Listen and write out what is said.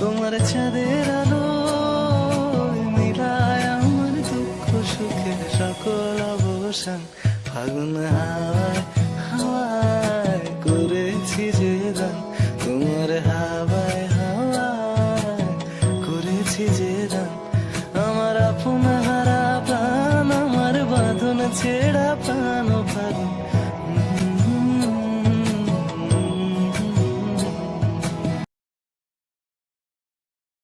তোমার চাঁদের আলো মিলায় আমার দুঃখ সুখে সকল অবসান। ফাগুন হাওয়ায় হাওয়ায় করেছি যে দান। তোমার হাওয়ায় হাওয়ায় করেছি যে